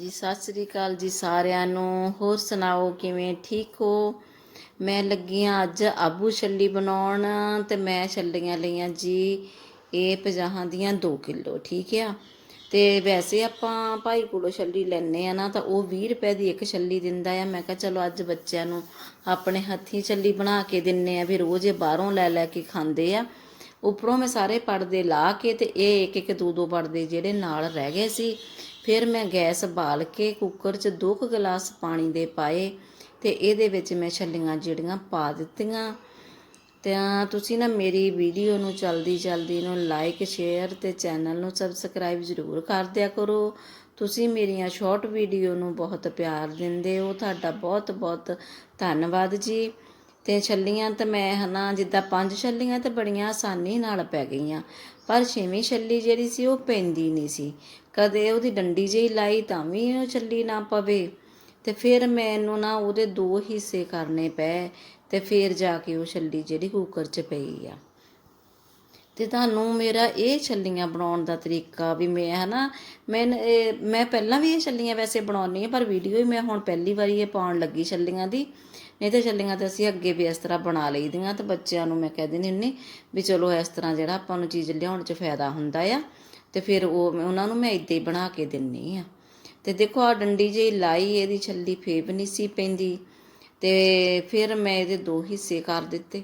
ਜੀ, ਸਤਿ ਸ੍ਰੀ ਅਕਾਲ ਜੀ ਸਾਰਿਆਂ ਨੂੰ। ਹੋਰ ਸੁਣਾਓ, ਕਿਵੇਂ ਠੀਕ ਹੋ? ਮੈਂ ਲੱਗੀ ਹਾਂ ਅੱਜ ਆਬੂ ਛੱਲੀ ਬਣਾਉਣ ਤੇ ਮੈਂ ਛੱਲੀਆਂ ਲਈਆਂ ਜੀ ਇਹ 50 ਦੀਆਂ 2 ਕਿਲੋ, ਠੀਕ ਆ? ਤੇ ਵੈਸੇ ਆਪਾਂ ਭਾਈ ਕੋਲੋਂ ਛੱਲੀ ਲੈਣੇ ਆ ਨਾ ਤਾਂ ਉਹ 20 ਰੁਪਏ ਦੀ ਇੱਕ ਛੱਲੀ ਦਿੰਦਾ ਆ। ਮੈਂ ਕਿਹਾ ਚਲੋ ਅੱਜ ਬੱਚਿਆਂ ਨੂੰ ਆਪਣੇ ਹੱਥੀਂ ਛੱਲੀ ਬਣਾ ਕੇ ਦਿੰਨੇ ਆ, ਵੀ ਰੋਜ਼ ਇਹ ਬਾਹਰੋਂ ਲੈ ਲੈ ਕੇ ਖਾਂਦੇ ਆ। ਉੱਪਰੋਂ ਮੈਂ ਸਾਰੇ ਪਰਦੇ ਲਾ ਕੇ ਤੇ ਇਹ ਇੱਕ ਇੱਕ ਦੋ ਦੋ ਪਰਦੇ ਜਿਹੜੇ ਨਾਲ ਰਹਿ ਗਏ ਸੀ। ਫਿਰ ਮੈਂ ਗੈਸ ਬਾਲ ਕੇ ਕੁੱਕਰ 'ਚ ਦੋ ਕੁ ਗਲਾਸ ਪਾਣੀ ਦੇ ਪਾਏ ਤੇ ਇਹਦੇ ਵਿੱਚ ਮੈਂ ਛੱਲੀਆਂ ਜਿਹੜੀਆਂ ਪਾ ਦਿੱਤੀਆਂ। ਤਾਂ ਤੁਸੀਂ ਨਾ ਮੇਰੀ ਵੀਡੀਓ ਨੂੰ ਜਲਦੀ ਜਲਦੀ ਨੂੰ ਲਾਈਕ ਸ਼ੇਅਰ ਤੇ ਚੈਨਲ ਨੂੰ ਸਬਸਕ੍ਰਾਈਬ ਜ਼ਰੂਰ ਕਰ ਦਿਆ ਕਰੋ। ਤੁਸੀਂ ਮੇਰੀਆਂ ਸ਼ਾਰਟ ਵੀਡੀਓ ਨੂੰ ਬਹੁਤ ਪਿਆਰ ਦਿੰਦੇ ਹੋ। ਤੁਹਾਡਾ ਬਹੁਤ ਬਹੁਤ ਧੰਨਵਾਦ ਜੀ। ਤੇ ਛੱਲੀਆਂ ਤਾਂ ਮੈਂ ਹਨਾ, ਜਿੱਦਾਂ ਪੰਜ ਛੱਲੀਆਂ ਤਾਂ ਬੜੀਆਂ ਆਸਾਨੀ ਨਾਲ ਪੈ ਗਈਆਂ। ਪਰ ਛੇਵੀਂ ਛੱਲੀ ਜਿਹੜੀ ਸੀ ਉਹ ਪੈਂਦੀ ਨਹੀਂ ਸੀ। ਕਦੇ ਉਹਦੀ ਡੰਡੀ ਜਿਹੀ ਲਾਈ ਤਾਂ ਵੀ ਉਹ ਛੱਲੀ ਨਾ ਪਵੇ। ਤੇ ਫਿਰ ਮੈਨੂੰ ਨਾ ਉਹਦੇ ਦੋ ਹਿੱਸੇ ਕਰਨੇ ਪਏ ਤੇ ਫਿਰ ਜਾ ਕੇ ਉਹ ਛੱਲੀ ਜਿਹੜੀ ਕੁੱਕਰ 'ਚ ਪਈ ਆ। ਤੇ ਤੁਹਾਨੂੰ ਮੇਰਾ ਇਹ ਛੱਲੀਆਂ ਬਣਾਉਣ ਦਾ ਤਰੀਕਾ ਵੀ ਮੈਂ ਹਨਾ, ਮੈਂ ਇਹ- ਮੈਂ ਪਹਿਲਾਂ ਵੀ ਇਹ ਛੱਲੀਆਂ ਵੈਸੇ ਬਣਾਉਣੀ ਆ ਪਰ ਵੀਡੀਓ ਹੀ ਮੈਂ ਹੁਣ ਪਹਿਲੀ ਵਾਰੀ ਇਹ ਪਾਉਣ ਲੱਗੀ ਛੱਲੀਆਂ ਦੀ। ਨਹੀਂ ਤਾਂ ਛੱਲੀਆਂ ਤਾਂ ਅਸੀਂ ਅੱਗੇ ਵੀ ਇਸ ਤਰ੍ਹਾਂ ਬਣਾ ਲਈਦੀਆਂ ਤੇ ਬੱਚਿਆਂ ਨੂੰ ਮੈਂ ਕਹਿ ਦਿੰਦੀ ਹੁੰਦੀ ਵੀ ਚਲੋ ਇਸ ਤਰ੍ਹਾਂ ਜਿਹੜਾ ਆਪਾਂ ਨੂੰ ਚੀਜ਼ ਲਿਆਉਣ 'ਚ ਫਾਇਦਾ ਹੁੰਦਾ ਆ, ਤੇ ਫਿਰ ਉਹ ਉਹਨਾਂ ਨੂੰ ਮੈਂ ਇਦਾਂ ਹੀ ਬਣਾ ਕੇ ਦਿੰਨੀ ਆ ਤੇ ਦੇਖੋ ਆ ਡੰਡੀ ਜਿਹੀ ਲਾਈ, ਇਹਦੀ ਛੱਲੀ ਫੇਬ ਨਹੀਂ ਸੀ ਪੈਂਦੀ, ਤੇ ਫਿਰ ਮੈਂ ਇਹਦੇ ਦੋ ਹਿੱਸੇ ਕਰ ਦਿੱਤੇ।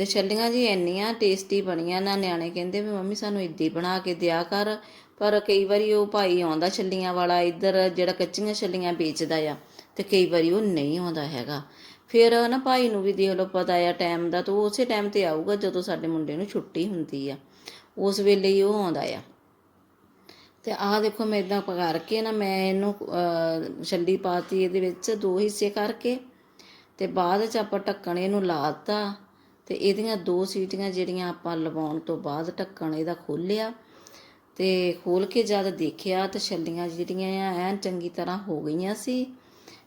ਤੇ ਛੱਲੀਆਂ ਜੀ ਇੰਨੀਆਂ ਟੇਸਟੀ ਬਣੀਆਂ ਨਾ ਨਿਆਣੇ ਕਹਿੰਦੇ ਵੀ ਮੰਮੀ ਸਾਨੂੰ ਇੱਦਾਂ ਹੀ ਬਣਾ ਕੇ ਦਿਆ ਕਰ। ਪਰ ਕਈ ਵਾਰੀ ਉਹ ਭਾਈ ਆਉਂਦਾ ਛੱਲੀਆਂ ਵਾਲਾ ਇੱਧਰ ਜਿਹੜਾ ਕੱਚੀਆਂ ਛੱਲੀਆਂ ਵੇਚਦਾ ਆ ਤੇ ਕਈ ਵਾਰੀ ਉਹ ਨਹੀਂ ਆਉਂਦਾ ਹੈਗਾ। ਫਿਰ ਨਾ ਭਾਈ ਨੂੰ ਵੀ ਦੇਖ ਲਓ ਪਤਾ ਆ ਟਾਈਮ ਦਾ ਤਾਂ ਉਹ ਉਸੇ ਟਾਈਮ ਤੇ ਆਊਗਾ ਜਦੋਂ ਸਾਡੇ ਮੁੰਡੇ ਨੂੰ ਛੁੱਟੀ ਹੁੰਦੀ ਆ। ਉਸ ਵੇਲੇ ਹੀ ਉਹ ਆਉਂਦਾ ਆ। ਤੇ ਆਹ ਦੇਖੋ ਮੈਂ ਇਦਾਂ ਕਰਕੇ ਨਾ ਮੈਂ ਇਹਨੂੰ ਅਹ, ਛੱਲੀ ਪਾਤੀ ਇਹਦੇ ਵਿੱਚ ਦੋ ਹਿੱਸੇ ਕਰਕੇ ਤੇ ਬਾਅਦ ਚ ਆਪਾਂ ਢੱਕਣ ਇਹਨੂੰ ਲਾਤਾ ਤੇ ਇਹਦੀਆਂ ਦੋ ਸੀਟੀਆਂ ਜਿਹੜੀਆਂ ਆਪਾਂ ਲਵਾਉਣ ਤੋਂ ਬਾਅਦ ਢੱਕਣ ਇਹਦਾ ਖੋਲਿਆ ਤੇ ਖੋਲ ਕੇ ਜਦ ਦੇਖਿਆ ਤਾਂ ਛੱਲੀਆਂ ਜਿਹੜੀਆਂ ਆ, ਐਨ ਚੰਗੀ ਤਰ੍ਹਾਂ ਹੋ ਗਈਆਂ ਸੀ,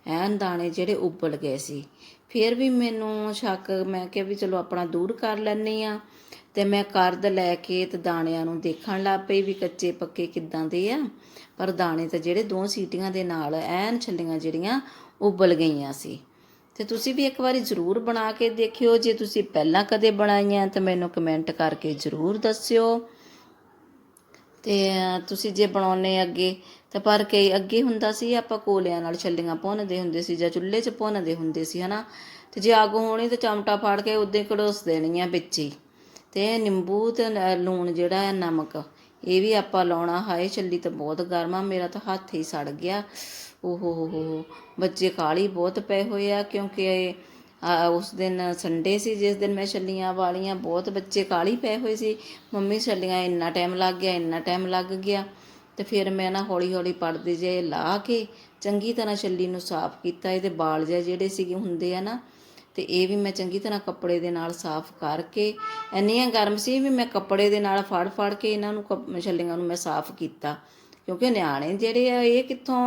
ਐਨ ਦਾਣੇ ਜਿਹੜੇ ਉਬਲ ਗਏ ਸੀ। ਫਿਰ ਵੀ ਮੈਨੂੰ ਸ਼ੱਕ, ਮੈਂ ਕਿਹਾ ਵੀ ਚਲੋ ਆਪਣਾ ਦੂਰ ਕਰ ਲੈਣੀ ਆ ਤੇ ਮੈਂ ਕਰਦ ਲੈ ਕੇ ਤੇ ਦਾਣਿਆਂ ਨੂੰ ਦੇਖਣ ਲੱਗ ਪਈ ਵੀ ਕੱਚੇ ਪੱਕੇ ਕਿੱਦਾਂ ਦੇ ਆ। ਪਰ ਦਾਣੇ ਤਾਂ ਜਿਹੜੇ ਦੋ ਸੀਟੀਆਂ ਦੇ ਨਾਲ ਐਨ ਛੱਲੀਆਂ ਜਿਹੜੀਆਂ ਉਬਲ ਗਈਆਂ ਸੀ। ਤੇ ਤੁਸੀਂ ਵੀ ਇੱਕ ਵਾਰੀ ਜ਼ਰੂਰ ਬਣਾ ਕੇ ਦੇਖਿਓ। ਜੇ ਤੁਸੀਂ ਪਹਿਲਾਂ ਕਦੇ ਬਣਾਈਆਂ ਤਾਂ ਮੈਨੂੰ ਕਮੈਂਟ ਕਰਕੇ ਜ਼ਰੂਰ ਦੱਸਿਓ। ਤੇ ਤੁਸੀਂ ਜੇ ਬਣਾਉਣੇ ਅੱਗੇ, ਤਾਂ ਪਰ ਕਈ ਅੱਗੇ ਹੁੰਦਾ ਸੀ, ਆਪਾਂ ਕੋਲਿਆਂ ਨਾਲ ਛੱਲੀਆਂ ਭੁੰਨਦੇ ਹੁੰਦੇ ਸੀ ਜਾਂ ਚੁੱਲ੍ਹੇ 'ਚ ਭੁੰਨਦੇ ਹੁੰਦੇ ਸੀ, ਹਨਾ? ਤੇ ਜੇ ਅੱਗ ਹੋਣੀ ਤਾਂ ਚਮਟਾ ਫਾੜ ਕੇ ਉਦੋਂ ਕੜੋਸ ਦੇਣੀਆਂ ਵਿੱਚ ਹੀ। ਤੇ ਨਿੰਬੂ ਤੇ ਨ- ਲੂਣ ਜਿਹੜਾ ਹੈ, ਨਮਕ। ਇਹ ਵੀ ਆਪਾਂ ਲਾਉਣਾ ਹਾਏ ਛੱਲੀ ਤਾਂ ਬਹੁਤ ਗਰਮ ਆ ਮੇਰਾ ਤਾਂ ਹੱਥ ਹੀ ਸੜ ਗਿਆ। ਓਹੋ ਹੋ ਹੋ ਬੱਚੇ ਕਾਲੀ ਬਹੁਤ ਪਏ ਹੋਏ ਆ ਕਿਉਂਕਿ ਆ, ਉਸ ਦਿਨ ਸੰਡੇ ਸੀ ਜਿਸ ਦਿਨ ਮੈਂ ਛੱਲੀਆਂ ਵਾਲੀਆਂ ਬਹੁਤ ਬੱਚੇ ਕਾਲੀ ਪਏ ਹੋਏ ਸੀ। ਮੰਮੀ ਛੱਲੀਆਂ ਇੰਨਾ ਟਾਈਮ ਲੱਗ ਗਿਆ ਇੰਨਾ ਟਾਈਮ ਲੱਗ ਗਿਆ। ਤੇ ਫਿਰ ਮੈਂ ਨਾ ਹੌਲੀ ਹੌਲੀ ਪੜਦੇ ਜੇ ਲਾ ਕੇ ਚੰਗੀ ਤਰ੍ਹਾਂ ਛੱਲੀ ਨੂੰ ਸਾਫ਼ ਕੀਤਾ ਇਹਦੇ ਵਾਲ ਜਿਹੇ ਜਿਹੜੇ ਸੀਗੇ ਹੁੰਦੇ ਆ ਨਾ ਤੇ ਇਹ ਵੀ ਮੈਂ ਚੰਗੀ ਤਰ੍ਹਾਂ ਕੱਪੜੇ ਦੇ ਨਾਲ ਸਾਫ਼ ਕਰਕੇ, ਇੰਨੀਆਂ ਗਰਮ ਸੀ ਵੀ ਮੈਂ ਕੱਪੜੇ ਦੇ ਨਾਲ ਫੜ ਫੜ ਕੇ ਇਹਨਾਂ ਨੂੰ ਕੱਪ- ਛੱਲੀਆਂ ਨੂੰ ਮੈਂ ਸਾਫ਼ ਕੀਤਾ। ਕਿਉਂਕਿ ਨਿਆਣੇ ਜਿਹੜੇ ਆ, ਇਹ ਕਿੱਥੋਂ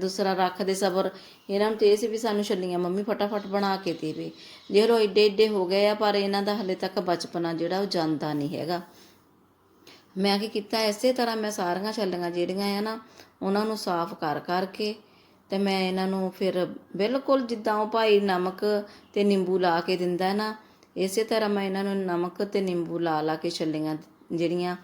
ਦੂਸਰਾ ਰੱਖਦੇ ਸਬਰ? ਇਹਨਾਂ ਨੂੰ ਤੇ ਇਹ ਸੀ ਵੀ ਸਾਨੂੰ ਛੱਲੀਆਂ ਮੰਮੀ ਫਟਾਫਟ ਬਣਾ ਕੇ ਦੇਵੇ। ਜੇ ਲੋ ਏਡੇ ਏਡੇ ਹੋ ਗਏ ਆ, ਪਰ ਇਹਨਾਂ ਦਾ ਹਲੇ ਤੱਕ ਬਚਪਨਾ ਜਿਹੜਾ ਉਹ ਜਾਂਦਾ ਨਹੀਂ ਹੈਗਾ। ਮੈਂ ਕੀ ਕੀਤਾ, ਇਸੇ ਤਰ੍ਹਾਂ ਮੈਂ ਸਾਰੀਆਂ ਛੱਲੀਆਂ ਜਿਹੜੀਆਂ ਆ ਨਾ, ਉਹਨਾਂ ਨੂੰ ਸਾਫ਼ ਕਰ, ਕਰਕੇ ਅਤੇ ਮੈਂ ਇਹਨਾਂ ਨੂੰ ਫਿਰ ਬਿਲਕੁਲ ਜਿੱਦਾਂ ਉਹ ਭਾਈ ਨਮਕ ਅਤੇ ਨਿੰਬੂ ਲਾ ਕੇ ਦਿੰਦਾ ਨਾ, ਇਸੇ ਤਰ੍ਹਾਂ ਮੈਂ ਇਹਨਾਂ ਨੂੰ ਨਮਕ ਅਤੇ ਨਿੰਬੂ ਲਾ ਲਾ ਕੇ ਛੱਲੀਆਂ ਜਿਹੜੀਆਂ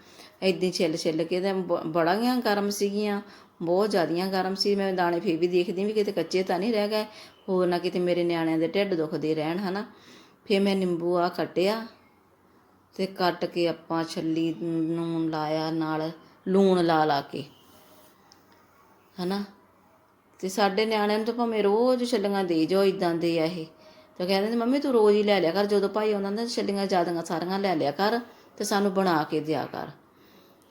ਏਦਾਂ ਛਿੱਲ ਛਿੱਲ ਕੇ ਤੇ ਬ- ਬੜੀਆਂ ਗਰਮ ਸੀਗੀਆਂ, ਬਹੁਤ ਜ਼ਿਆਦੀਆਂ ਗਰਮ ਸੀ। ਮੈਂ ਦਾਣੇ ਫੇਰ ਵੀ ਦੇਖਦੀ ਵੀ ਕਿਤੇ ਕੱਚੇ ਤਾਂ ਨਹੀਂ ਰਹਿ ਗਏ, ਹੋਰ ਨਾ ਕਿਤੇ ਮੇਰੇ ਨਿਆਣਿਆਂ ਦੇ ਢਿੱਡ ਦੁਖਦੇ ਰਹਿਣ, ਹਨਾ। ਫੇਰ ਮੈਂ ਨਿੰਬੂ ਆ ਕੱਟਿਆ ਤੇ ਕੱਟ ਕੇ ਆਪਾਂ ਛੱਲੀ ਨੂੰ ਲਾਇਆ ਨਾਲ, ਲੂਣ ਲਾ ਲਾ ਕੇ, ਹਨਾ। ਤੇ ਸਾਡੇ ਨਿਆਣਿਆਂ ਨੂੰ ਤਾਂ ਭਾਵੇਂ ਰੋਜ਼ ਛੱਲੀਆਂ ਦੇ ਜਾਓ ਇਦਾਂ ਦੇ ਆ ਇਹ। ਤਾਂ ਕਹਿੰਦੇ ਨੇ, ਮੰਮੀ, ਤੂੰ ਰੋਜ਼ ਹੀ ਲੈ ਲਿਆ ਕਰ। ਜਦੋਂ ਭਾਈ ਆਉਂਦਾ ਹੁੰਦਾ ਛੱਲੀਆਂ ਜ਼ਿਆਦੀਆਂ ਸਾਰੀਆਂ ਲੈ ਲਿਆ ਕਰ ਤੇ ਸਾਨੂੰ ਬਣਾ ਕੇ ਦਿਆ ਕਰ।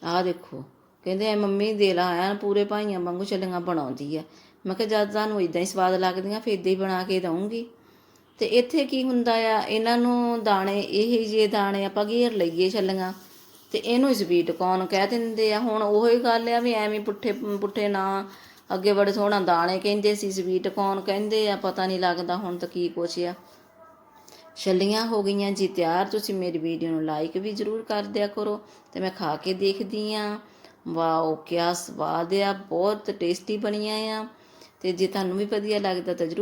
ਆਹ ਦੇਖੋ, ਕਹਿੰਦੇ ਐ ਮੰਮੀ ਦੇ ਲਾ ਆਇਆ ਪੂਰੇ ਭਾਈਆਂ ਵਾਂਗੂ ਛੱਲੀਆਂ ਬਣਾਉਂਦੀ ਆ। ਮੈਂ ਕਿਹਾ, ਜਦ ਤੁਹਾਨੂੰ ਇਦਾਂ ਹੀ ਸਵਾਦ ਲੱਗਦੀਆਂ, ਫਿਰ ਇਦਾਂ ਹੀ ਬਣਾ ਕੇ ਦਊਂਗੀ। ਤੇ ਇੱਥੇ ਕੀ ਹੁੰਦਾ ਆ, ਇਹਨਾਂ ਨੂੰ ਦਾਣੇ, ਇਹ ਜੇ ਦਾਣੇ ਆਪਾਂ ਘੇਰ ਲਈਏ ਛੱਲੀਆਂ। ਤੇ ਇਹਨੂੰ ਸਵੀਟ ਕੌਰਨ ਕਹਿ ਦਿੰਦੇ ਆ? ਹੁਣ ਉਹੀ ਗੱਲ ਆ ਵੀ ਐਵੇਂ ਪੁੱਠੇ ਪੁੱਠੇ ਨਾ, ਅੱਗੇ ਬੜੇ ਸੋਹਣਾ ਦਾਣੇ ਕਹਿੰਦੇ ਸੀ ਸਵੀਟ ਕੌਰਨ ਕਹਿੰਦੇ ਆ? ਪਤਾ ਨਹੀਂ ਲੱਗਦਾ ਹੁਣ ਤਾਂ ਕੀ ਕੁਛ ਆ। ਛੱਲੀਆਂ ਹੋ ਗਈਆਂ ਜੀ, ਤਿਆਰ ਤੁਸੀਂ ਮੇਰੀ ਵੀਡੀਓ ਨੂੰ ਲਾਈਕ ਵੀ ਜ਼ਰੂਰ ਕਰ ਦਿਆ ਕਰੋ ਤੇ ਮੈਂ ਖਾ ਕੇ ਦੇਖਦੀ ਆ। ਵਾਓ, ਕਿਆ ਸਵਾਦ ਆ, ਬਹੁਤ ਟੇਸਟੀ ਬਣੀਆਂ ਆ ਤੇ ਜੇ ਤੁਹਾਨੂੰ ਵੀ ਵਧੀਆ ਲੱਗਦਾ ਤਾਂ ਜਰੂਰ